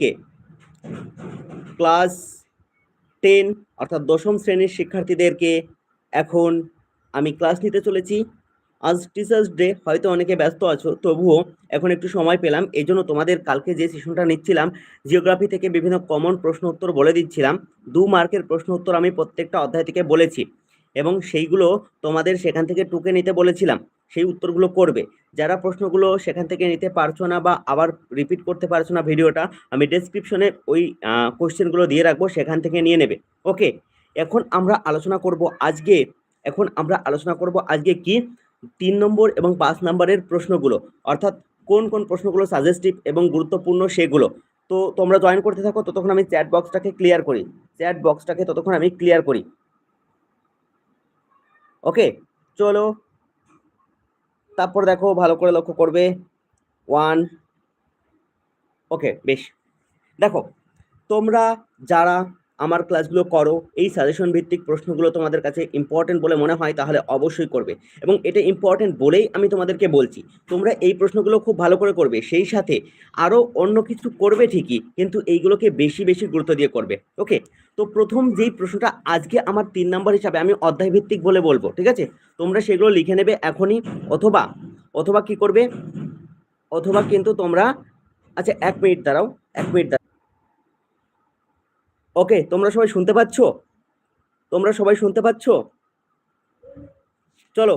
কে? Class ten, অর্থাৎ দশম শ্রেণির শিক্ষার্থীদেরকে এখন আমি ক্লাস নিতে চলেছি। আজ টিচার্স ডে, হয়তো অনেকে ব্যস্ত আছো, তবুও এখন একটু সময় পেলাম। এই জন্য তোমাদের কালকে যে সেশনটা নিচ্ছিলাম, জিওগ্রাফি থেকে বিভিন্ন কমন প্রশ্ন উত্তর বলে দিচ্ছিলাম। দু মার্কের প্রশ্ন উত্তর আমি প্রত্যেকটা অধ্যায় থেকে বলেছি এবং সেইগুলো তোমাদের সেখান থেকে টুকে নিতে বলেছিলাম। সেই উত্তরগুলো করবে। যারা প্রশ্নগুলো সেখান থেকে নিতে পারছ না বা আবার রিপিট করতে পারছ না ভিডিওটা, আমি ডেসক্রিপশনে ওই কোশ্চেনগুলো দিয়ে রাখব, সেখান থেকে নিয়ে নেবে। ওকে এখন আমরা আলোচনা করব আজকে, এখন আমরা আলোচনা করব আজকে কি? তিন নম্বর এবং পাঁচ নম্বরের প্রশ্নগুলো, অর্থাৎ কোন কোন প্রশ্নগুলো সাজেস্টিভ এবং গুরুত্বপূর্ণ সেগুলো। তো তোমরা জয়েন করতে থাকো, ততক্ষণ আমি চ্যাট বক্সটাকে ক্লিয়ার করি। চ্যাট বক্সটাকে ততক্ষণ আমি ক্লিয়ার করি। ওকে চলো তারপর দেখো ভালো করে লক্ষ্য করবে। ওয়ান ওকে বেশ। দেখো তোমরা যারা আমার ক্লাসগুলো করো, এই সাজেশন ভিত্তিক প্রশ্নগুলো তোমাদের কাছে ইম্পর্টেন্ট বলে মনে হয় তাহলে অবশ্যই করবে। এবং এটা ইম্পর্টেন্ট বলেই আমি তোমাদেরকে বলছি, তোমরা এই প্রশ্নগুলো খুব ভালো করে করবে, সেই সাথে আরও অন্য কিছু করবে ঠিকই, কিন্তু এইগুলোকে বেশি বেশি গুরুত্ব দিয়ে করবে ওকে তো প্রথম যেই প্রশ্নটা আজকে আমার তিন নম্বর হিসাবে আমি অধ্যায় ভিত্তিক বলে বলব, ঠিক আছে? তোমরা সেগুলো লিখে নেবে এখনই, অথবা অথবা কি করবে? অথবা কিন্তু তোমরা আচ্ছা এক মিনিট দাঁড়াও, এক মিনিট ওকে, তোমরা সবাই শুনতে পাচ্ছ? তোমরা সবাই শুনতে পাচ্ছ? চলো,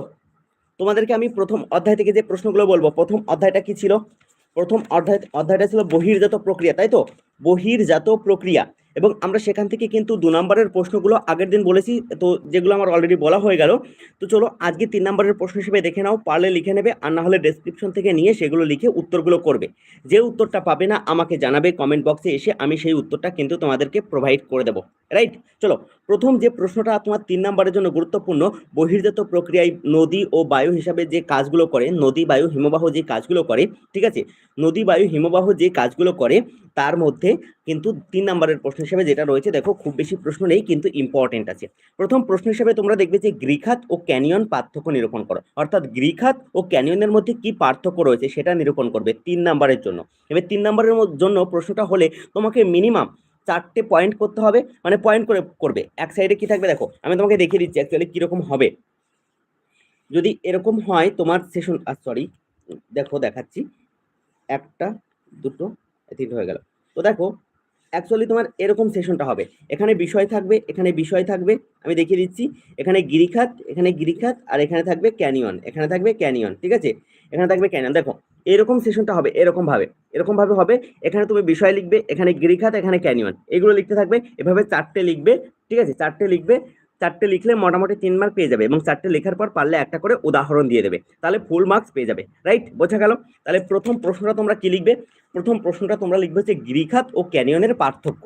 তোমাদেরকে আমি প্রথম অধ্যায় থেকে যে প্রশ্নগুলো বলব, প্রথম অধ্যায়টা কি ছিল? প্রথম অধ্যায়, অধ্যায়টা ছিল বহির্জাত প্রক্রিয়া, তাই তো? বহির্জাত প্রক্রিয়া। এবং আমরা সেখান থেকে কিন্তু দু নম্বরের প্রশ্নগুলো আগের দিন বলেছি, তো যেগুলো আমার অলরেডি বলা হয়ে গেল। তো চলো আজকে তিন নম্বরের প্রশ্ন হিসেবে দেখে নাও, পারলে লিখে নেবে আর না হলে ডেসক্রিপশন থেকে নিয়ে সেগুলো লিখে উত্তরগুলো করবে। যে উত্তরটা পাবে না, আমাকে জানাবে কমেন্ট বক্সে এসে আমি সেই উত্তরটা কিন্তু তোমাদেরকে প্রোভাইড করে দেবো। রাইট চলো, প্রথম যে প্রশ্নটা তোমার তিন নম্বরের জন্য গুরুত্বপূর্ণ, বহির্জাত প্রক্রিয়ায় নদী ও বায়ু হিসাবে যে কাজগুলো করে, নদী, বায়ু, হিমবাহ যে কাজগুলো করে, ঠিক আছে? নদী, বায়ু, হিমবাহ যে কাজগুলো করে, তার মধ্যে কিন্তু তিন নম্বরের প্রশ্ন হিসেবে যেটা রয়েছে, দেখো খুব বেশি প্রশ্ন নেই, কিন্তু ইম্পর্টেন্ট আছে। প্রথম প্রশ্ন হিসেবে তোমরা দেখবে যে গ্রিখাত ও ক্যানিয়ন পার্থক্য নিরূপণ করো। অর্থাৎ গ্রিখাত ও ক্যানিয়নের মধ্যে কি পার্থক্য রয়েছে সেটা নিরূপণ করবে তিন নম্বরের জন্য। এবার তিন নম্বরের জন্য প্রশ্নটা হলে তোমাকে মিনিমাম চারটে পয়েন্ট করতে হবে মানে পয়েন্ট করে করবে। এক সাইডে কি থাকবে দেখো, আমি তোমাকে দেখিয়ে দিচ্ছি অ্যাকচুয়ালি কীরকম হবে। যদি এরকম হয় তোমার সেশন সরি দেখো দেখাচ্ছি। একটা, দুটো তিনটে হয়ে গেল। তো দেখো অ্যাকচুয়ালি তোমার এরকম সেশনটা হবে। এখানে বিষয় থাকবে, এখানে বিষয় থাকবে, আমি দেখিয়ে দিচ্ছি। এখানে গিরিখাত এখানে গিরিখাত, আর এখানে থাকবে ক্যানিয়ন। এখানে থাকবে ক্যানিয়ন, ঠিক আছে? এখানে থাকবে ক্যানিয়ন। দেখো, এরকম সেশনটা হবে, এরকম ভাবে এরকম ভাবে হবে। এখানে তুমি বিষয় লিখবে, এখানে গিরিখাত, এখানে ক্যানিয়ন। এগুলো লিখতে থাকবে, এভাবে চারটে লিখবে, ঠিক আছে? চারটে লিখবে, চারটে লিখলে মোটামুটি তিন মার্ক পেয়ে যাবে এবং চারটে লেখার পর পারলে একটা করে উদাহরণ দিয়ে দেবে। তাহলে ফুল মার্কস পেয়ে যাবে রাইট বোঝা গেল? তাহলে প্রথম প্রশ্নটা তোমরা কি লিখবে? প্রথম প্রশ্নটা তোমরা লিখবে হচ্ছে গিরিখাত ও ক্যানিয়নের পার্থক্য।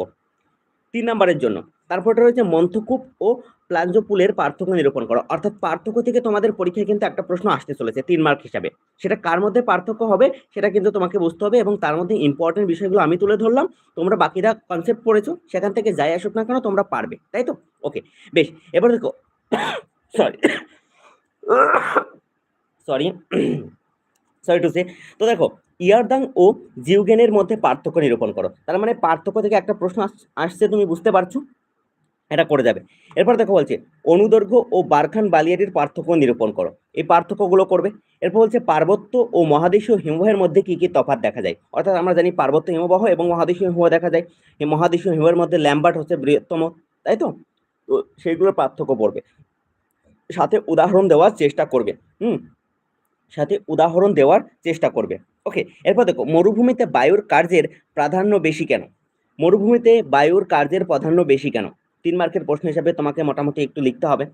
তিন নম্বরের জন্য, তারপরটা রয়েছে মন্থকূপ ও প্লাঞ্জপুলের পার্থক্য নিরূপণ করো। অর্থাৎ পার্থক্য থেকে তোমাদের পরীক্ষায় কিন্তু একটা প্রশ্ন আসতে চলেছে তিন মার্ক হিসাবে। সেটা কার মধ্যে পার্থক্য হবে, সেটা কিন্তু তোমাকে বুঝতে হবে এবং তার মধ্যে ইম্পর্টেন্ট বিষয়গুলো আমি তুলে ধরলাম। তোমরা বাকিরা কনসেপ্ট পড়েছো, সেখান থেকে যাই আসুক না কেন তোমরা পারবে, তাই তো? ওকে বেশ, এবার দেখো sorry sorry sorry to say তো দেখো ইয়ারদাং ও জিউগেনের মধ্যে পার্থক্য নিরূপণ করো। তার মানে পার্থক্য থেকে একটা প্রশ্ন আসছে, তুমি বুঝতে পারছ? এটা করে যাবে। এরপর দেখো বলছে, অনুদৈর্ঘ্য ও বারখান বালিয়াটির পার্থক্য নিরূপণ করো। এই পার্থক্যগুলো করবে। এরপর বলছে, পার্বত্য ও মহাদেশীয় হিমবাহের মধ্যে কি কি তফাৎ দেখা যায়? অর্থাৎ আমরা জানি পার্বত্য হিমবাহ এবং মহাদেশীয় হিমবাহ দেখা যায়। এই মহাদেশীয় হিমবাহের মধ্যে ল্যাম্বার্ট হচ্ছে বৃহত্তম, তাই তো সেইগুলোর পার্থক্য পড়বে। সাথে উদাহরণ দেওয়ার চেষ্টা করবে। হুম? সাথে উদাহরণ দেওয়ার চেষ্টা করবে। ওকে এরপর দেখো, মরুভূমিতে বায়ুর কার্যের প্রাধান্য বেশি কেন? মরুভূমিতে বায়ুর কার্যের প্রাধান্য বেশি কেন? তিন মার্কের প্রশ্ন হিসাবে তোমাকে মোটামুটি একটু লিখতে হবে।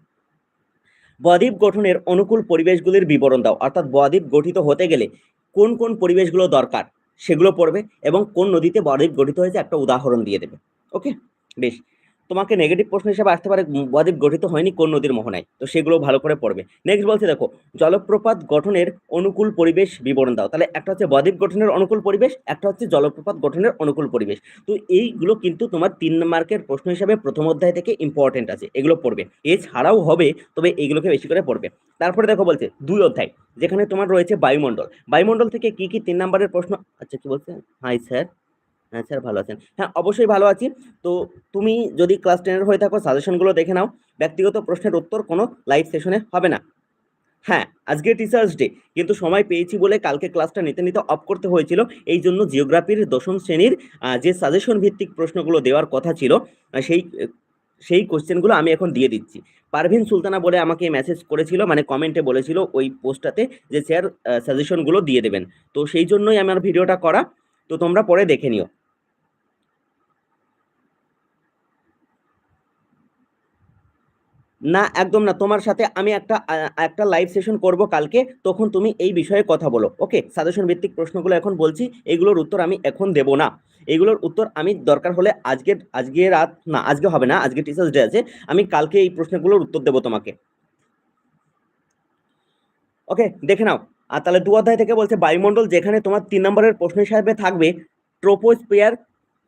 বদ্বীপ গঠনের অনুকূল পরিবেশগুলির বিবরণ দাও। অর্থাৎ বদ্বীপ গঠিত হতে গেলে কোন কোন পরিবেশগুলো দরকার সেগুলো পড়বে এবং কোন নদীতে বদ্বীপ গঠিত হয়েছে একটা উদাহরণ দিয়ে দেবে। ওকে বেশ। তোমাকে নেগেটিভ প্রশ্ন হিসেবে আসতে পারে বদ্বীপ গঠিত হয়নি কোন নদীর মোহনায়। তো সেগুলো ভালো করে পড়বে। নেক্সট বলছে, দেখো, জলপ্রপাত গঠনের অনুকূল পরিবেশ বিবরণ দাও। তাহলে একটা হচ্ছে বদ্বীপ গঠনের অনুকূল পরিবেশ, একটা হচ্ছে জলপ্রপাত গঠনের অনুকূল পরিবেশ। তো এইগুলো কিন্তু তোমার তিন মার্কের প্রশ্ন হিসাবে প্রথম অধ্যায় থেকে ইম্পর্টেন্ট আছে, এগুলো পড়বে। এছাড়াও হবে, তবে এইগুলোকে বেশি করে পড়বে। তারপরে দেখো বলছে, দুই অধ্যায়, যেখানে তোমার রয়েছে বায়ুমণ্ডল। বায়ুমণ্ডল থেকে কি কি তিন নম্বরের প্রশ্ন আচ্ছা কি বলছে? হাই স্যার হ্যাঁ স্যার ভালো আছেন। হ্যাঁ অবশ্যই ভালো আছি। তো তুমি যদি ক্লাস টেনের হয়ে থাকো সাজেশনগুলো দেখে নাও। ব্যক্তিগত প্রশ্নের উত্তর কোনো লাইভ সেশনে হবে না। হ্যাঁ আজকে টিচার্স ডে কিন্তু সময় পেয়েছি বলে কালকে ক্লাসটা নিতে নিতে অফ করতে হয়েছিল। এই জন্য জিওগ্রাফির দশম শ্রেণির যে সাজেশন ভিত্তিক প্রশ্নগুলো দেওয়ার কথা ছিল সেই সেই কোশ্চেনগুলো আমি এখন দিয়ে দিচ্ছি। পারভিন সুলতানা বলে আমাকে মেসেজ করেছিল মানে কমেন্টে বলেছিল ওই পোস্টটাতে যে স্যার সাজেশনগুলো দিয়ে দেবেন। তো সেই জন্যই আমার ভিডিওটা করা। তো তোমরা পরে দেখে নিও। না, একদম না। তোমার সাথে আমি একটা একটা লাইভ সেশন করব কালকে, তখন তুমি এই বিষয়ে কথা বলো। ওকে সাজেশন ভিত্তিক প্রশ্নগুলো এখন বলছি, এগুলোর উত্তর আমি এখন দেব না। এগুলোর উত্তর আমি দরকার হলে আজকে আজকে রাত, না, আজকে হবে না, আজকে টিচার্স ডে আছে, আমি কালকে এই প্রশ্নগুলোর উত্তর দেবো তোমাকে। ওকে দেখে নাও। আর তাহলে দু অধ্যায় থেকে বলছে, বায়ুমণ্ডল যেখানে তোমার তিন নম্বরের প্রশ্ন হিসাবে থাকবে ট্রোপোস্পিয়ার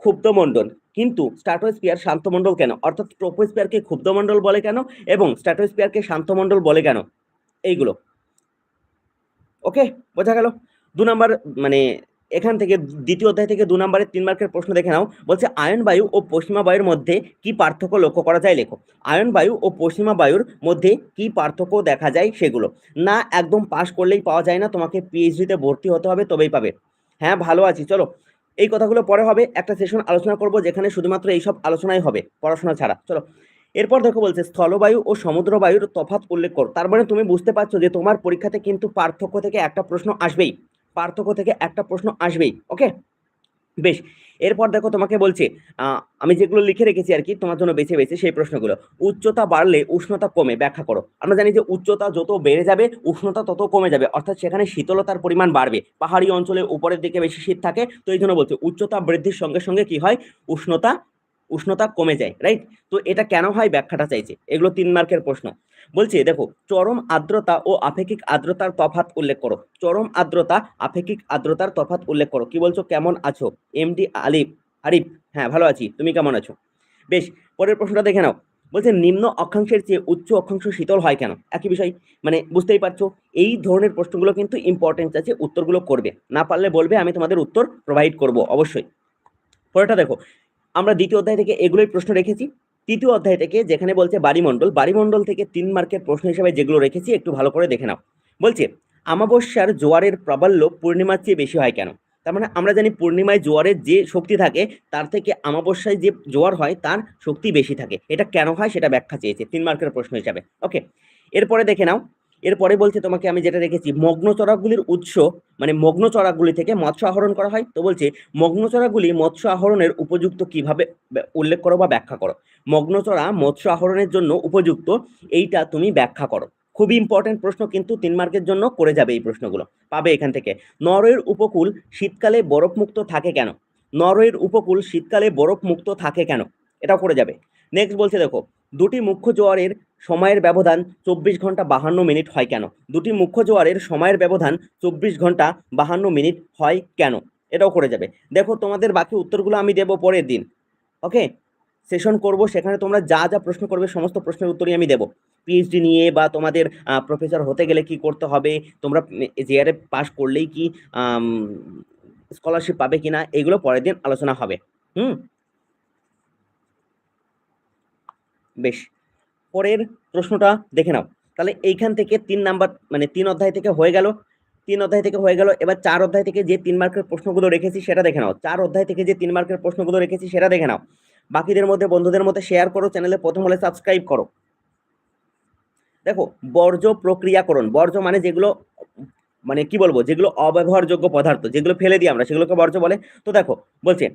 ক্ষুব্ধমণ্ডল কিন্তু স্ট্র্যাটোস্পিয়ার শান্তমণ্ডল কেন? অর্থাৎ ট্রোপোস্পিয়ারকে ক্ষুব্ধমণ্ডল বলে কেন? এবং স্ট্র্যাটোস্পিয়ারকে শান্তমণ্ডল বলে কেন? এইগুলো। ওকে? বোঝা গেল? দু নম্বর মানে এখান থেকে, দ্বিতীয় অধ্যায় থেকে দু নম্বরের তিন মার্কের প্রশ্ন দেখে নাও। বলছে, আয়ন বায়ু ও পশ্চিমা বায়ুর মধ্যে কি পার্থক্য লক্ষ্য করা যায়? লেখো। আয়ন বায়ু ও পশ্চিমা বায়ুর মধ্যে কি পার্থক্য দেখা যায় সেগুলো। না, একদম পাশ করলেই পাওয়া যায় না। তোমাকে পিএইচডিতে ভর্তি হতে হবে, তবেই পাবে। হ্যাঁ ভালো আছি, চলো। এই কথাগুলো পরে হবে। একটা সেশন আলোচনা করব যেখানে শুধুমাত্র এইসব আলোচনাই হবে, পড়াশোনা ছাড়া। চলো। এরপর দেখো বলছে, স্থলবায়ু ও সমুদ্রবায়ুর তফাৎ উল্লেখ কর। তার মানে তুমি বুঝতে পারছ যে তোমার পরীক্ষাতে কিন্তু পার্থক্য থেকে একটা প্রশ্ন আসবেই। পার্থক্য থেকে একটা প্রশ্ন আসবেই। ওকে বেশ। এরপর দেখো তোমাকে বলছে আমি যেগুলো লিখে রেখেছি আর কি, তোমার জন্য বেছে বেছে সেই প্রশ্নগুলো। উচ্চতা বাড়লে উষ্ণতা কমে, ব্যাখ্যা করো। আমরা জানি যে উচ্চতা যত বেড়ে যাবে, উষ্ণতা তত কমে যাবে। অর্থাৎ সেখানে শীতলতার পরিমাণ বাড়বে। পাহাড়ি অঞ্চলে উপরের দিকে বেশি শীত থাকে, তো এই জন্য বলছে উচ্চতা বৃদ্ধির সঙ্গে সঙ্গে কি হয়? উষ্ণতা উষ্ণতা কমে যায় রাইট তো এটা কেন হয়? ব্যাখ্যাটা চাইছে। এগুলো তিন মার্কের প্রশ্ন। বলছে, দেখো, চরম আর্দ্রতা ও আপেক্ষিক আর্দ্রতার তফাত উল্লেখ করো। চরম আর্দ্রতা, আপেক্ষিক আর্দ্রতার তফাত উল্লেখ করো। কি বলছো? কেমন আছো? এমডি আলিফ আরিফ হ্যাঁ ভালো আছি। তুমি কেমন আছো? বেশ, পরের প্রশ্নটা দেখে নাও। বলছে, নিম্ন অক্ষাংশের চেয়ে উচ্চ অক্ষাংশ শীতল হয় কেন? একই বিষয় মানে বুঝতেই পারছ, এই ধরনের প্রশ্নগুলো কিন্তু ইম্পর্টেন্স আছে, উত্তরগুলো করবে। না পারলে বলবে, আমি তোমাদের উত্তর প্রোভাইড করব, অবশ্যই। পরেরটা দেখো আমরা দ্বিতীয় অধ্যায় থেকে এগুলোই প্রশ্ন রেখেছি। তৃতীয় অধ্যায় থেকে যেখানে বলছে বাড়িমণ্ডল বাড়িমণ্ডল থেকে তিন মার্কের প্রশ্ন হিসেবে যেগুলো রেখেছি, একটু ভালো করে দেখে নাও। বলছে, আমাবস্যার জোয়ারের প্রাবল্য পূর্ণিমার চেয়ে বেশি হয় কেন? তার মানে আমরা জানি পূর্ণিমায় জোয়ারের যে শক্তি থাকে, তার থেকে আমাবস্যায় যে জোয়ার হয়, তার শক্তি বেশি থাকে। এটা কেন হয় সেটা ব্যাখ্যা চেয়েছে, তিন মার্কের প্রশ্ন হিসাবে। ওকে, এরপরে দেখে নাও এরপরে বলছে তোমাকে আমি যেটা রেখেছি মগ্ন চড়াগুলির উৎস মানে মগ্ন চড়াগুলি থেকে মৎস্য আহরণ করা হয়। তো বলছে মগ্ন চড়াগুলি মৎস্য আহরণের উপযুক্ত কীভাবে উল্লেখ করো বা ব্যাখ্যা করো? মগ্ন চড়া মৎস্য আহরণের জন্য উপযুক্ত, এইটা তুমি ব্যাখ্যা করো। খুবই ইম্পর্টেন্ট প্রশ্ন কিন্তু তিন মার্কের জন্য করে যাবে এই প্রশ্নগুলো, পাবে এখান থেকে। নরওয়ের উপকূল শীতকালে বরফমুক্ত থাকে কেন? নরওয়ের উপকূল শীতকালে বরফমুক্ত থাকে কেন? এটাও করে যাবে। নেক্সট বলছে দেখো, দুটি মুখ্য জোয়ারের সময়ের ব্যবধান চব্বিশ ঘণ্টা বাহান্ন মিনিট হয় কেন? দুটি মুখ্য জোয়ারের সময়ের ব্যবধান চব্বিশ ঘণ্টা বাহান্ন মিনিট হয় কেন? এটাও করে যাবে। দেখো তোমাদের বাকি উত্তরগুলো আমি দেবো পরের দিন। ওকে? সেশন করব, সেখানে তোমরা যা যা প্রশ্ন করবে, সমস্ত প্রশ্নের উত্তরই আমি দেবো। পিএইচডি নিয়ে বা তোমাদের প্রফেসর হতে গেলে কি করতে হবে, তোমরা জেআরএফ পাস করলেই কি স্কলারশিপ পাবে কিনা, এগুলো পরের দিন আলোচনা হবে। হুম? বেশ। পরের প্রশ্নটা দেখে নাও। তাহলে এইখান থেকে তিন নাম্বার মানে তিন অধ্যায় থেকে হয়ে গেল। তিন অধ্যায় থেকে হয়ে গেল। এবার চার অধ্যায় থেকে যে তিন মার্কের প্রশ্নগুলো রেখেছি সেটা দেখে নাও। চার অধ্যায় থেকে যে তিন মার্কের প্রশ্নগুলো রেখেছি সেটা দেখে নাও। বাকিদের মধ্যে, বন্ধুদের মধ্যে শেয়ার করো চ্যানেলে প্রথম হলে সাবস্ক্রাইব করো। দেখো, বর্জ্য প্রক্রিয়াকরণ। বর্জ্য মানে যেগুলো মানে কি বলব? যেগুলো অব্যবহারযোগ্য পদার্থ, যেগুলো ফেলে দিই আমরা, সেগুলোকে বর্জ্য বলে। তো দেখো, বলছে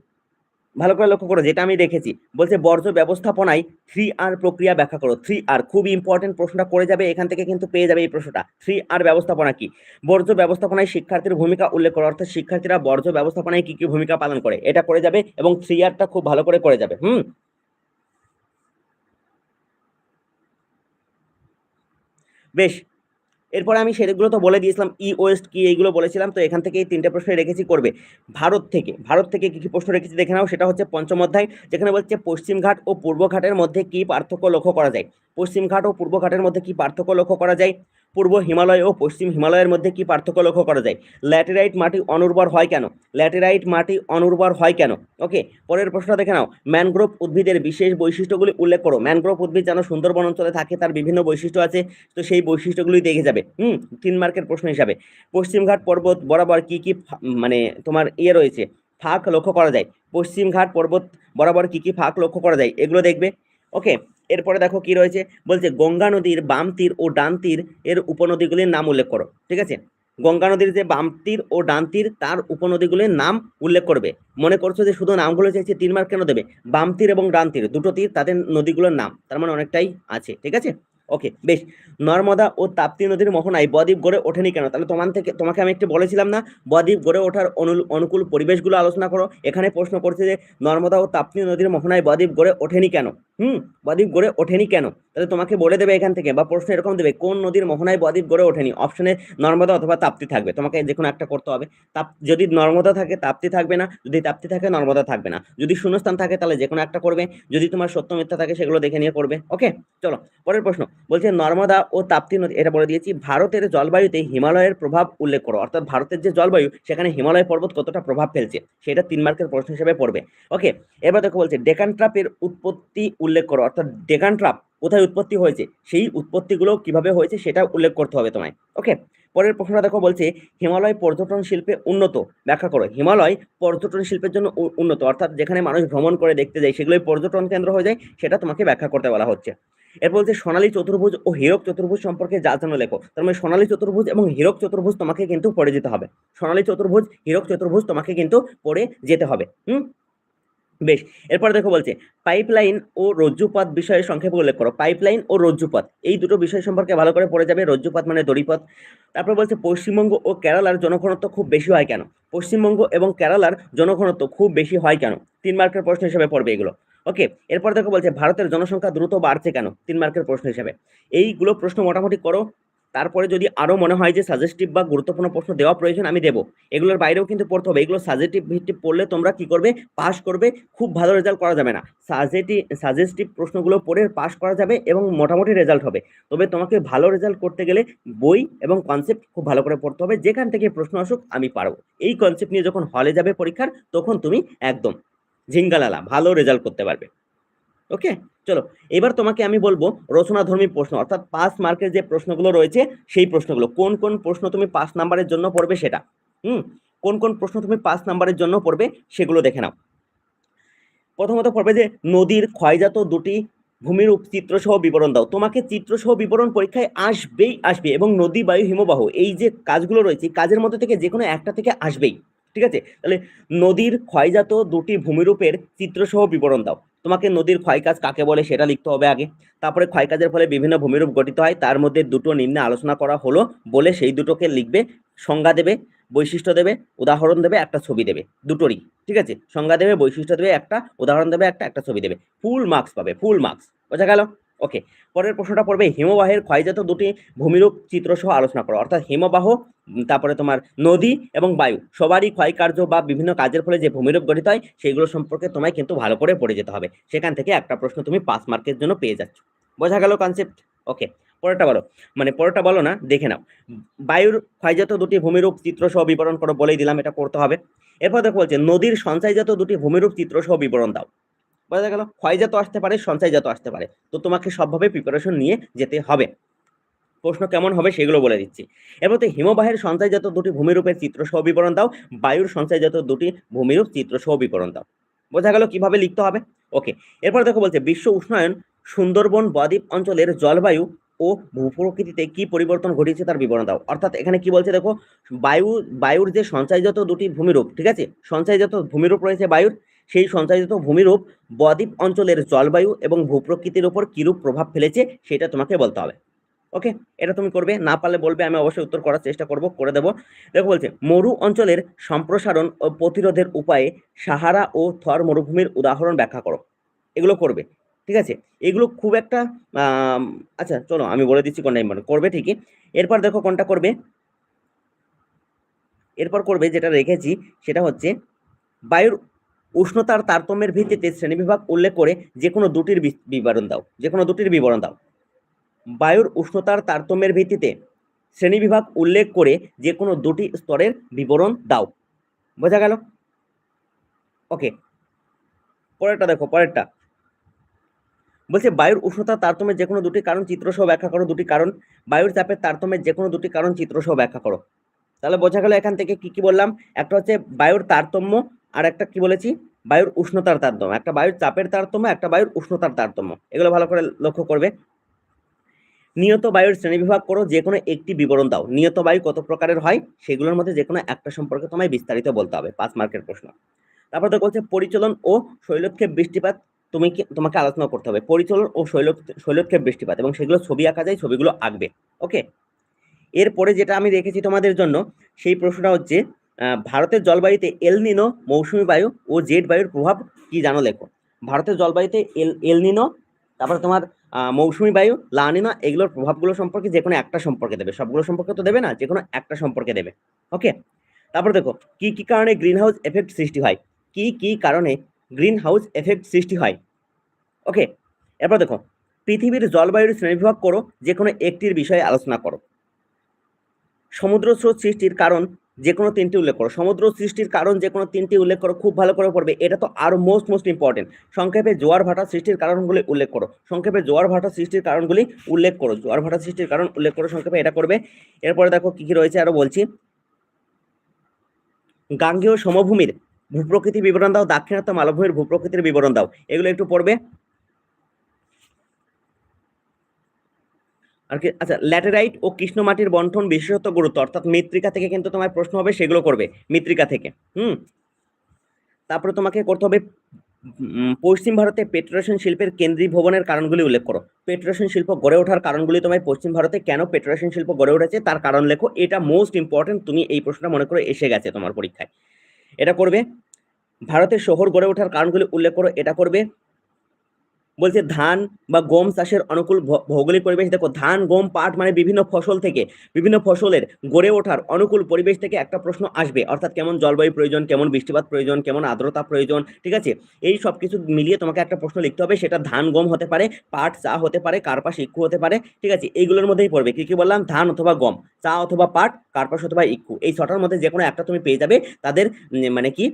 ভালো করে লক্ষ্য করো, যেটা আমি দেখেছি। বলছে, বর্জ্য ব্যবস্থাপনায় থ্রি আর প্রক্রিয়া ব্যাখ্যা করো। থ্রি আর খুবই ইম্পর্টেন্ট প্রশ্নটা করে যাবে, এখান থেকে কিন্তু পেয়ে যাবে এই প্রশ্নটা। থ্রি আর ব্যবস্থাপনা কি? বর্জ্য ব্যবস্থাপনায় শিক্ষার্থীর ভূমিকা উল্লেখ করো, অর্থাৎ শিক্ষার্থীরা বর্জ্য ব্যবস্থাপনায় কি কি ভূমিকা পালন করে, এটা করে যাবে এবং থ্রি আরটা খুব ভালো করে করে যাবে, হুম? বেশ এরপরে আমি সেগুলো তো বলে দিয়েছিলাম ই ওয়েস্ট কি এইগুলো বলেছিলাম, তো এখান থেকে এই তিনটে প্রশ্ন রেখেছি করবে। ভারত থেকে ভারত থেকে কী কী প্রশ্ন রেখেছি দেখে নাও, সেটা হচ্ছে পঞ্চম অধ্যায়, যেখানে বলছে পশ্চিমঘাট ও পূর্বঘাটের মধ্যে কী পার্থক্য লক্ষ্য করা যায়? পশ্চিমঘাট ও পূর্বঘাটের মধ্যে কী পার্থক্য লক্ষ্য করা যায়? পূর্ব হিমালয় ও পশ্চিম হিমালয়ের মধ্যে কি পার্থক্য লক্ষ্য করা যায়? ল্যাটেরাইট মাটি অনুর্বর হয় কেন? ল্যাটেরাইট মাটি অনুর্বর হয় কেন? ওকে পরের প্রশ্নটা দেখে নাও। ম্যানগ্রোভ উদ্ভিদের বিশেষ বৈশিষ্ট্যগুলি উল্লেখ করো। ম্যানগ্রোভ উদ্ভিদ যেন সুন্দরবন অঞ্চলে থাকে, তার বিভিন্ন বৈশিষ্ট্য আছে, তো সেই বৈশিষ্ট্যগুলি দেখে যাবে। হুম, তিন মার্কের প্রশ্ন হিসাবে। পশ্চিমঘাট পর্বত বরাবর কি কি মানে তোমার ইয়ে রয়েছে? ফাঁক লক্ষ্য করা যায়। পশ্চিমঘাট পর্বত বরাবর কি কি ফাঁক লক্ষ্য করা যায়? এগুলো দেখবে। ওকে এরপরে দেখো কি রয়েছে? বলছে গঙ্গা নদীর বাম তীর ও ডান তীর এর উপনদীগুলির নাম উল্লেখ করো, ঠিক আছে? গঙ্গা নদীর যে বাম তীর ও ডান তীর, তার উপনদীগুলির নাম উল্লেখ করবে। মনে করছ যে শুধু নামগুলো চাইছে, তিন মার্ক কেন দেবে? বাম তীর এবং ডান তীর, দুটো তীর তাদের নদীগুলোর নাম, তার মানে অনেকটাই আছে, ঠিক আছে? ওকে বেশ। নর্মদা ও তাপ্তি নদীর মোহনায় বদ্বীপ গড়ে ওঠেনি কেন? তাহলে তোমার থেকে তোমাকে আমি একটু বলেছিলাম না? বদ্বীপ গড়ে ওঠার অনু- অনুকূল পরিবেশগুলো আলোচনা করো। এখানে প্রশ্ন করছে যে, নর্মদা ও তাপ্তি নদীর মোহনায় বদ্বীপ গড়ে ওঠেনি কেন? হুম, বদ্বীপ গড়ে ওঠেনি কেন? তাহলে তোমাকে বলে দেবে এখান থেকে বা প্রশ্ন এরকম দেবে, কোন নদীর মোহনায় বদ্বীপ গড়ে ওঠেনি? অপশনে নর্মদা অথবা তাপ্তি থাকবে। তোমাকে যে কোনো একটা করতে হবে। তাপ যদি নর্মদা থাকে, তাপ্তি থাকবে না। যদি তাপ্তি থাকে, নর্মদা থাকবে না। যদি শূন্যস্থান থাকে, তাহলে যে কোনো একটা করবে। যদি তোমার সত্য মিথ্যা থাকে, সেগুলো দেখে নিয়ে করবে। ওকে চলো, পরের প্রশ্ন। বলছে, নর্মদা ও তাপ্তি নদী, এটা বলে দিয়েছি, ভারতের জলবায়ুতে হিমালয়ের প্রভাব উল্লেখ করো। অর্থাৎ ভারতের যে জলবায়ু, সেখানে হিমালয় পর্বত কতটা প্রভাব ফেলছে, সেটা তিন মার্কের প্রশ্ন হিসেবে পড়বে। ওকে এবার দেখো বলছে ডেকান ট্রাপের উৎপত্তি উল্লেখ করো, অর্থাৎ ডেকান ট্রাপ কোথায় উৎপত্তি হয়েছে, সেই উৎপত্তিগুলো কীভাবে হয়েছে, সেটা উল্লেখ করতে হবে তোমায়। ওকে পরের প্রশ্নটা দেখো বলছে, হিমালয় পর্যটন শিল্পে উন্নত, ব্যাখ্যা করো, হিমালয় পর্যটন শিল্পের জন্য উন্নত, অর্থাৎ যেখানে মানুষ ভ্রমণ করে দেখতে যায়, সেগুলোই পর্যটন কেন্দ্র হয়ে যায়, সেটা তোমাকে ব্যাখ্যা করতে বলা হচ্ছে। এরপর বলছে সোনালী চতুর্ভুজ ও হীরক চতুর্ভুজ সম্পর্কে যা জানো লেখো। তার মানে সোনালী চতুর্ভুজ এবং হীরক চতুর্ভুজ তোমাকে কিন্তু পড়ে যেতে হবে। সোনালী চতুর্ভুজ, হীরক চতুর্ভুজ তোমাকে কিন্তু পড়ে যেতে হবে। হুম? বেশ, এরপর দেখো বলছে পাইপলাইন ও রজ্জুপাত বিষয়ে সংক্ষেপে উল্লেখ করো। পাইপলাইন ও রজ্জুপাত এই দুটো বিষয় সম্পর্কে ভালো করে পড়ে যাবে। রজ্জুপাত মানে দড়িপথ। তারপর বলছে, পশ্চিমবঙ্গ ও কেরালার জনঘনত্ব খুব বেশি হয় কেন? পশ্চিমবঙ্গ এবং কেরালার জনঘনত্ব খুব বেশি হয় কেন? তিন মার্কের প্রশ্ন হিসেবে পড়বে এগুলো। ওকে এরপর দেখো বলছে, ভারতের জনসংখ্যা দ্রুত বাড়ছে কেন? তিন মার্কের প্রশ্ন হিসাবে। এইগুলো প্রশ্ন মোটামুটি করো, তারপরে যদি আরও মনে হয় যে সাজেস্টিভ বা গুরুত্বপূর্ণ প্রশ্ন দেওয়া প্রয়োজন, আমি দেবো। এগুলোর বাইরেও কিন্তু পড়তে হবে। এগুলো সাজেস্টিভ ভিত্তিক পড়লে তোমরা কি করবে? পাস করবে, খুব ভালো রেজাল্ট করা যাবে না। সাজেটিভ সাজেস্টিভ প্রশ্নগুলো পড়ে পাস করা যাবে এবং মোটামুটি রেজাল্ট হবে। তবে তোমাকে ভালো রেজাল্ট করতে গেলে বই এবং কনসেপ্ট খুব ভালো করে পড়তে হবে। যেখান থেকে প্রশ্ন আসুক, আমি পারব। এই কনসেপ্ট নিয়ে যখন হলে যাবে পরীক্ষার, তখন তুমি একদম ঝিঙ্গালালা, ভালো রেজাল্ট করতে পারবে। ওকে চলো, এবার তোমাকে আমি বলব রচনাধর্মী প্রশ্ন, অর্থাৎ পাঁচ মার্কের যে প্রশ্নগুলো রয়েছে, সেই প্রশ্নগুলো। কোন কোন প্রশ্ন তুমি পাঁচ নাম্বারের জন্য পড়বে সেটা? হুম? কোন কোন প্রশ্ন তুমি পাঁচ নাম্বারের জন্য পড়বে সেগুলো দেখে নাও। প্রথমত পড়বে যে, নদীর ক্ষয়জাত দুটি ভূমিরূপ চিত্রসহ বিবরণ দাও। তোমাকে চিত্রসহ বিবরণ পরীক্ষায় আসবেই, আসবে এবং নদী, বায়ু, হিমবাহ, এই যে কাজগুলো রয়েছে কাজের মধ্যে থেকে যে কোনো একটা থেকে আসবেই। ঠিক আছে? তাহলে নদীর ক্ষয়জাত দুটি ভূমিরূপের চিত্রসহ বিবরণ দাও। তোমাকে নদীর ক্ষয়কাজ কাকে বলে সেটা লিখতে হবে আগে। তারপরে ক্ষয়কাজের ফলে বিভিন্ন ভূমিরূপ গঠিত হয়। তার মধ্যে দুটো নিম্নে আলোচনা করা হলো বলে সেই দুটোকে লিখবে, সংজ্ঞা দেবে, বৈশিষ্ট্য দেবে, উদাহরণ দেবে, একটা ছবি দেবে। দুটোরই, ঠিক আছে? সংজ্ঞা দেবে, বৈশিষ্ট্য দেবে, একটা, উদাহরণ দেবে, একটা একটা ছবি দেবে। ফুল মার্কস পাবে, ফুল মার্কস। বোঝা গেল? ওকে পরের প্রশ্নটা পড়বে, হিমবাহের ক্ষয়জাত দুটি ভূমিরূপ চিত্রসহ আলোচনা করো। অর্থাৎ হিমবাহ তারপরে তোমার নদী এবং বায়ু, সবারই ক্ষয়কার্য বা বিভিন্ন কাজের ফলে যে ভূমিরূপ গঠিত হয়, সেইগুলো সম্পর্কে তোমায় কিন্তু ভালো করে পড়ে যেতে হবে। সেখান থেকে একটা প্রশ্ন তুমি পাঁচ মার্কের জন্য পেয়ে যাচ্ছ। বোঝা গেল কনসেপ্ট ওকে পরেরটা বলো। মানে পরেরটা বলো না, দেখে নাও। বায়ুর ক্ষয়জাত দুটি ভূমিরূপ চিত্রসহ বিবরণ করো বলেই দিলাম, এটা করতে হবে। এরপর দেখো বলছে, নদীর সঞ্চয়জাত দুটি ভূমিরূপ চিত্রসহ বিবরণ দাও। বোঝা গেল ক্ষয়জাত আসতে পারে সঞ্চয়জাত আসতে পারে। তো তোমাকে সবভাবে প্রিপারেশন নিয়ে যেতে হবে। প্রশ্ন কেমন হবে সেগুলো বলে দিচ্ছি। এরপর হিমবাহের সঞ্চয়জাত দুটি ভূমিরূপের চিত্রসহ বিবরণ দাও, বায়ুর সঞ্চয়জাত দুটি ভূমিরূপ চিত্রসহ বিবরণ দাও। বোঝা গেল কীভাবে লিখতে হবে? ওকে এরপর দেখো বলছে, বিশ্ব উষ্ণায়ন সুন্দরবন বদ্বীপ অঞ্চলের জলবায়ু ও ভূপ্রকৃতিতে কি পরিবর্তন ঘটিয়েছে তার বিবরণ দাও। অর্থাৎ এখানে কি বলছে দেখো, বায়ু, বায়ুর যে সঞ্চয়জাত দুটি ভূমিরূপ, ঠিক আছে? সঞ্চয়জাত ভূমিরূপ রয়েছে বায়ুর। সেই সঞ্চারিত ভূমিরূপ বদ্বীপ অঞ্চলের জলবায়ু এবং ভূপ্রকৃতির উপর কীরূপ প্রভাব ফেলেছে সেটা তোমাকে বলতে হবে। ওকে এটা তুমি করবে, না পারলে বলবে, আমি অবশ্যই উত্তর করার চেষ্টা করব, করে দেবো। দেখো বলছে, মরু অঞ্চলের সম্প্রসারণ ও প্রতিরোধের উপায়ে সাহারা ও থর মরুভূমির উদাহরণ ব্যাখ্যা করো। এগুলো করবে, ঠিক আছে? এগুলো খুব একটা আচ্ছা চলো, আমি বলে দিচ্ছি কোনটা ইম্পর্টেন্ট করবে ঠিকই। এরপর দেখো কোনটা করবে? এরপর করবে যেটা রেখেছি, সেটা হচ্ছে বায়ুর উষ্ণতার তারতম্যের ভিত্তিতে শ্রেণীবিভাগ উল্লেখ করে যে কোনো দুটির বিবরণ দাও যে কোনো দুটির বিবরণ দাও। বায়ুর উষ্ণতার তারতম্যের ভিত্তিতে শ্রেণীবিভাগ উল্লেখ করে যে কোনো দুটি স্তরের বিবরণ দাও। বোঝা গেল? ওকে পরেরটা দেখো, পরেরটা। বলছে, বায়ুর উষ্ণতা তারতম্যের যে কোনো দুটি কারণ চিত্রসহ ব্যাখ্যা করো, দুটি কারণ। বায়ুর চাপের তারতম্যের যে কোনো দুটি কারণ চিত্রসহ ব্যাখ্যা করো। তাহলে বোঝা গেল এখান থেকে কি কি বললাম? একটা হচ্ছে বায়ুর তারতম্য আর একটা কি বলেছি? বায়ুর উষ্ণতার তারতম্য। একটা বায়ুর চাপের তারতম্য, একটা বায়ুর উষ্ণতার তারতম্য। এগুলো ভালো করে লক্ষ্য করবে। নিয়ত বায়ুর শ্রেণীবিভাগ করো যে কোনো একটি বিবরণ দাও। নিয়ত বায়ু কত প্রকারের হয়? সেগুলোর মধ্যে যে কোনো একটা সম্পর্কে তোমায় বিস্তারিত বলতে হবে। পাঁচ মার্কের প্রশ্ন। তারপর তো বলছে, পরিচলন ও শৈলক্ষেপ বৃষ্টিপাত তুমি কি, তোমাকে আলোচনা করতে হবে। পরিচলন ও শৈল শৈলক্ষেপ বৃষ্টিপাত এবং সেগুলো ছবি আঁকা যায়, ছবিগুলো আঁকবে। ওকে? এরপরে যেটা আমি রেখেছি তোমাদের জন্য, সেই প্রশ্নটা হচ্ছে ভারতের জলবায়ুতে এলনিনো মৌসুমি বায়ু ও জেট বায়ুর প্রভাব কি জানো লেখো? ভারতের জলবায়ুতে এল এলনিনো তারপরে তোমার মৌসুমি বায়ু লানিনো এগুলোর প্রভাবগুলো সম্পর্কে যে কোনো একটা সম্পর্কে দেবে। সবগুলো সম্পর্কে তো দেবে না যে কোনো একটা সম্পর্কে দেবে। ওকে তারপর দেখো, কি কি কারণে গ্রিন হাউস এফেক্ট সৃষ্টি হয়? কি কি কারণে গ্রিন হাউস এফেক্ট সৃষ্টি হয়? ওকে এরপর দেখো, পৃথিবীর জলবায়ুর শ্রেণীবিভাগ করো যে কোনো একটির বিষয়ে আলোচনা করো। সমুদ্র স্রোত সৃষ্টির কারণ যে কোনো তিনটি উল্লেখ করো। সমুদ্র সৃষ্টির কারণ যে কোনো তিনটি উল্লেখ করো, খুব ভালো করে পড়বে। এটা তো আরও মোস্ট মোস্ট ইম্পর্টেন্ট সংক্ষেপে জোয়ার ভাটা সৃষ্টির কারণগুলি উল্লেখ করো। সংক্ষেপে জোয়ার ভাটা সৃষ্টির কারণগুলি উল্লেখ করো। জোয়ার ভাটা সৃষ্টির কারণ উল্লেখ করো, সংক্ষেপে এটা করবে। এরপরে দেখো কি কি রয়েছে আরও বলছি। গাঙ্গেয় সমভূমির ভূপ্রকৃতি বিবরণ দাও, দাক্ষিণাত্য মালভূমির ভূপ্রকৃতির বিবরণ দাও। এগুলো একটু পড়বে। আর কি আচ্ছা ল্যাটেরাইট ও কৃষ্ণ মাটির বন্টন বিশেষত গুরুত্ব, অর্থাৎ মৃত্তিকা থেকে কিন্তু তোমার প্রশ্ন হবে, সেগুলো করবে, মৃত্তিকা থেকে, হুম? তারপরে তোমাকে করতে হবে পশ্চিম ভারতে পেট্রোরেশন শিল্পের কেন্দ্রীয় ভবনের কারণগুলি উল্লেখ করো। পেট্রোরেশন শিল্প গড়ে ওঠার কারণগুলি তোমায় পশ্চিম ভারতে কেন পেট্রোরেশন শিল্প গড়ে উঠেছে, তার কারণ লেখো, এটা মোস্ট ইম্পর্টেন্ট তুমি এই প্রশ্নটা মনে করো এসে গেছে তোমার পরীক্ষায়। এটা করবে, ভারতের শহর গড়ে ওঠার কারণগুলি উল্লেখ করো, এটা করবে বলছে ধান বা গম চাষের অনুকূল ভৌগোলিক পরিবেশ। দেখো, ধান, গম, পাট মানে বিভিন্ন ফসল থেকে, বিভিন্ন ফসলের গড়ে ওঠার অনুকূল পরিবেশ থেকে একটা প্রশ্ন আসবে। অর্থাৎ কেমন জলবায়ু প্রয়োজন, কেমন বৃষ্টিপাত প্রয়োজন, কেমন আর্দ্রতা প্রয়োজন, ঠিক আছে? এই সব কিছু মিলিয়ে তোমাকে একটা প্রশ্ন লিখতে হবে। সেটা ধান, গম হতে পারে, পাট, চা হতে পারে, কার্পাস ইক্ষু হতে পারে, ঠিক আছে? এইগুলোর মধ্যেই পড়বে। কি কি বললাম? ধান অথবা গম, চা অথবা পাট কার্পাস অথবা ইক্ষু এই ছটার মধ্যে যে কোনো একটা তুমি পেয়ে যাবে তাদের মানে কি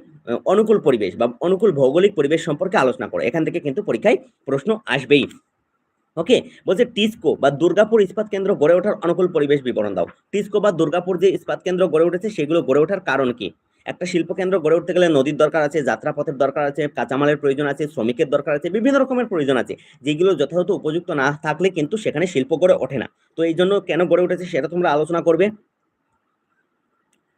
অনুকূল পরিবেশ বা অনুকূল ভৌগোলিক পরিবেশ সম্পর্কে আলোচনা করো। এখান থেকে কিন্তু পরীক্ষায় প্রশ্ন আসবেই। ওকে? বলছে টিসকো বা দুর্গাপুর ইস্পাত কেন্দ্র গড়ে ওঠার অনুকূল পরিবেশ বিবরণ দাও। টিসকো বা দুর্গাপুর যে ইস্পাত কেন্দ্র গড়ে উঠেছে সেগুলো গড়ে ওঠার কারণ কি? একটা শিল্প কেন্দ্র গড়ে উঠতে গেলে নদীর দরকার আছে, যাত্রাপথের দরকার আছে, কাঁচামালের প্রয়োজন আছে, শ্রমিকের দরকার আছে, বিভিন্ন রকমের প্রয়োজন আছে। যেগুলো যথাযথ উপযুক্ত না থাকলে কিন্তু সেখানে শিল্প গড়ে ওঠে না। তো এই জন্য কেন গড়ে উঠেছে সেটা তোমরা আলোচনা করবে।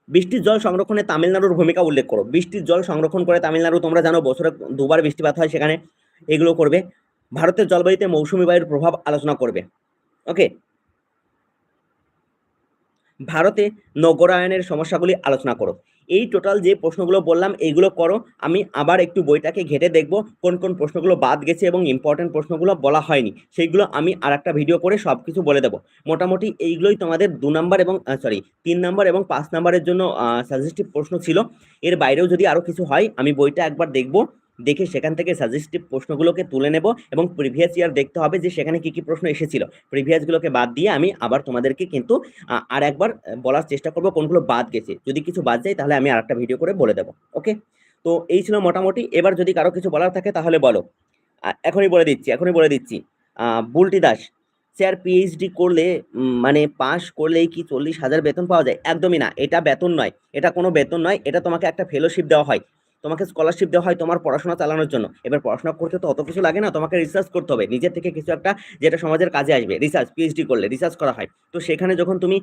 বৃষ্টির জল সংরক্ষণে তামিলনাড়ুর ভূমিকা উল্লেখ করো। বৃষ্টির জল সংরক্ষণ করে তামিলনাড়ু তোমরা জানো বছরে দুবার বৃষ্টিপাত হয়, সেখানে এগুলো করবে। ভারতের জলবায়ুতে মৌসুমি বায়ুর প্রভাব আলোচনা করবে। ওকে? ভারতে নগরায়নের সমস্যাগুলি আলোচনা করো। এই টোটাল যে প্রশ্নগুলো বললাম, এইগুলো করো। আমি আবার একটু বইটাকে ঘেটে দেখব, কোন কোন প্রশ্নগুলো বাদ গেছে এবং ইম্পর্টেন্ট প্রশ্নগুলো বলা হয়নি। সেইগুলো আমি আর একটা ভিডিও করে সব কিছু বলে দেবো। মোটামুটি এইগুলোই তোমাদের দু নাম্বার এবং সরি তিন নাম্বার এবং পাঁচ নাম্বারের জন্য সাজেস্টিভ প্রশ্ন ছিল। এর বাইরেও যদি আরও কিছু হয়, আমি বইটা একবার দেখব। দেখে সেখান থেকে সাজেস্টিভ প্রশ্নগুলোকে তুলে নেব এবং প্রিভিয়াস ইয়ার দেখতে হবে যে সেখানে কি কি প্রশ্ন এসেছিল। প্রিভিয়াসগুলোকে বাদ দিয়ে আমি আবার তোমাদেরকে কিন্তু আর একবার বলার চেষ্টা করব কোনগুলো বাদ গেছে। যদি কিছু বাদ যায় তাহলে আমি আর একটা ভিডিও করে বলে দেবো ওকে তো এই ছিল মোটামুটি। এবার যদি কারও কিছু বলার থাকে তাহলে বলো। এখনই বলে দিচ্ছি, এখনই বলে দিচ্ছি। বুলটি দাস, স্যার পিএইচডি করলে মানে পাস করলেই কি চল্লিশ হাজার বেতন পাওয়া যায়? একদমই না, এটা বেতন নয়। এটা কোনো বেতন নয়, এটা তোমাকে একটা ফেলোশিপ দেওয়া হয়। তোমাকে স্কলারশিপ দেওয়া হয় তোমার পড়াশোনা চালানোর জন্য। এবার পড়াশোনা করতে তো অত কিছু লাগে না, তোমাকে রিসার্চ করতে হবে। নিজের থেকে কিছু একটা যেটা সমাজের কাজে আসবে রিসার্চ পিএইচডি করলে রিসার্চ করা হয়। তো সেখানে যখন তুমি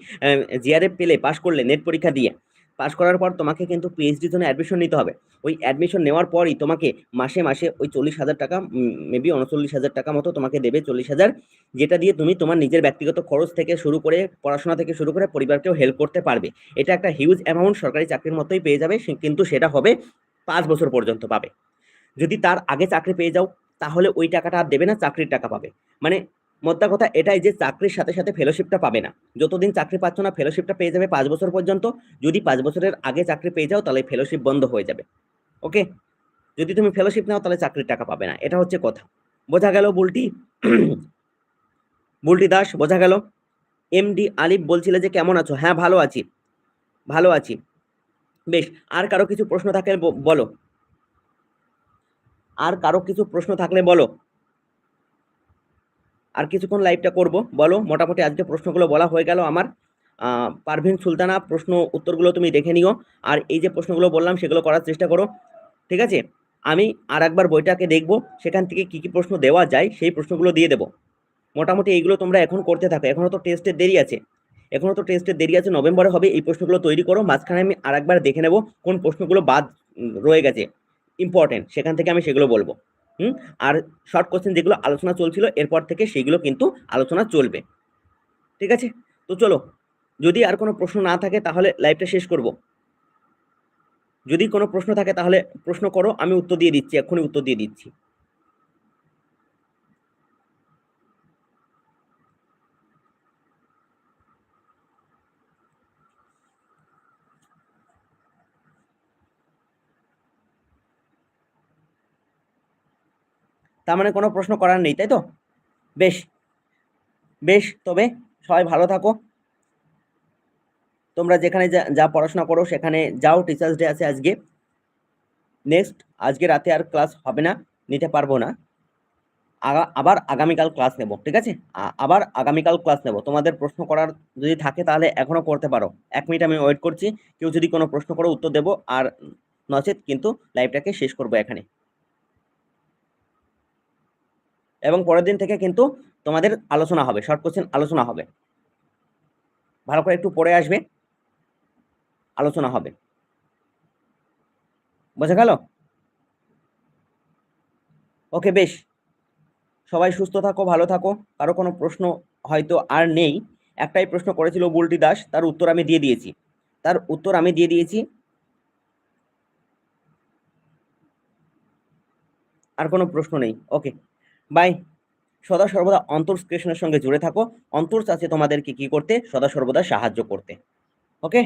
জিআরএফ পেলে পাস করলে নেট পরীক্ষা দিয়ে পাস করার পর তোমাকে কিন্তু পিএইচডির জন্য অ্যাডমিশন নিতে হবে। ওই অ্যাডমিশন নেওয়ার পরই তোমাকে মাসে মাসে ওই চল্লিশ হাজার টাকা মেবি উনচল্লিশ হাজার টাকা মতো তোমাকে দেবে চল্লিশ হাজার, যেটা দিয়ে তুমি তোমার নিজের ব্যক্তিগত খরচ থেকে শুরু করে, পড়াশোনা থেকে শুরু করে পরিবারকেও হেল্প করতে পারবে। এটা একটা হিউজ অ্যামাউন্ট সরকারি চাকরির মতোই পেয়ে যাবে কিন্তু সেটা হবে পাঁচ বছর পর্যন্ত পাবে। যদি তার আগে চাকরি পেয়ে যাও, তাহলে ওই টাকাটা আর দেবে না, চাকরির টাকা পাবে। মানে মোদ্দা কথা এটাই যে চাকরির সাথে সাথে ফেলোশিপটা পাবে না। যতদিন চাকরি পাচ্ছ না ফেলোশিপটা পেয়ে যাবে পাঁচ বছর পর্যন্ত। যদি পাঁচ বছরের আগে চাকরি পেয়ে যাও, তাহলে ফেলোশিপ বন্ধ হয়ে যাবে। ওকে? যদি তুমি ফেলোশিপ নাও, তাহলে চাকরির টাকা পাবে না। এটা হচ্ছে কথা। বোঝা গেল বুলটি? বুলটি দাস, বোঝা গেল? এমডি আলিফ বলছিলে যে, কেমন আছো? হ্যাঁ ভালো আছি। ভালো আছি। বেশ, আর কারও কিছু প্রশ্ন থাকলে বলো। আর কারও কিছু প্রশ্ন থাকলে বলো। আর কিছুক্ষণ লাইভটা করব, বলো। মোটামুটি আজকে প্রশ্নগুলো বলা হয়ে গেল আমার। পারভিন সুলতানা, প্রশ্ন উত্তরগুলো তুমি দেখে নিও। আর এই যে প্রশ্নগুলো বললাম, সেগুলো করার চেষ্টা করো। ঠিক আছে? আমি আর একবার বইটাকে দেখব, সেখান থেকে কি কি প্রশ্ন দেওয়া যায়, সেই প্রশ্নগুলো দিয়ে দেবো। মোটামুটি এইগুলো তোমরা এখন করতে থাকো। এখনও তো টেস্টের দেরি আছে। এখনও তো টেস্টের দেরি আছে, নভেম্বরে হবে, এই প্রশ্নগুলো তৈরি করো, মাঝখানে আমি আর একবার দেখে নেব কোন প্রশ্নগুলো বাদ রয়ে গেছে ইম্পর্টেন্ট সেখান থেকে আমি সেগুলো বলব, হুম? আর শর্ট কোশ্চেন যেগুলো আলোচনা চলছিল, এরপর থেকে সেগুলো কিন্তু আলোচনা চলবে, ঠিক আছে? তো চলো, যদি আর কোনো প্রশ্ন না থাকে তাহলে লাইভটা শেষ করব, যদি কোনো প্রশ্ন থাকে তাহলে প্রশ্ন করো, আমি উত্তর দিয়ে দিচ্ছি, এক্ষুনি উত্তর দিয়ে দিচ্ছি। তার মানে কোনো প্রশ্ন করার নেই, তাই তো? বেশ বেশ, তবে সবাই ভালো থাকো। তোমরা যেখানে যা পড়াশোনা করো সেখানে যাও টিচার্স ডে আছে আজকে। নেক্সট আজকে রাতে আর ক্লাস হবে না, নিতে পারব না। আবার আগামীকাল ক্লাস নেব, ঠিক আছে? আবার আগামীকাল ক্লাস নেব। তোমাদের প্রশ্ন করার যদি থাকে তাহলে এখনও করতে পারো। এক মিনিট আমি ওয়েট করছি, কেউ যদি কোনো প্রশ্ন করো, উত্তর দেবো, আর নচেত কিন্তু লাইভটাকে শেষ করব এখানে। এবং পরের দিন থেকে কিন্তু তোমাদের আলোচনা হবে শর্ট কোশ্চেন আলোচনা হবে। ভালো করে একটু পড়ে আসবে, আলোচনা হবে। বোঝা গেল? ওকে বেশ। সবাই সুস্থ থাকো, ভালো থাকো। কারও কোনো প্রশ্ন হয়তো আর নেই। একটাই প্রশ্ন করেছিল বুলটি দাস, তার উত্তর আমি দিয়ে দিয়েছি। তার উত্তর আমি দিয়ে দিয়েছি। আর কোনো প্রশ্ন নেই। Okay bye. সদা সর্বদা অন্তর্স সঙ্গে জুড়ে থাকো। অন্তর্স আছে তোমাদেরকে কি করতে? সদা সর্বদা সাহায্য করতে। ওকে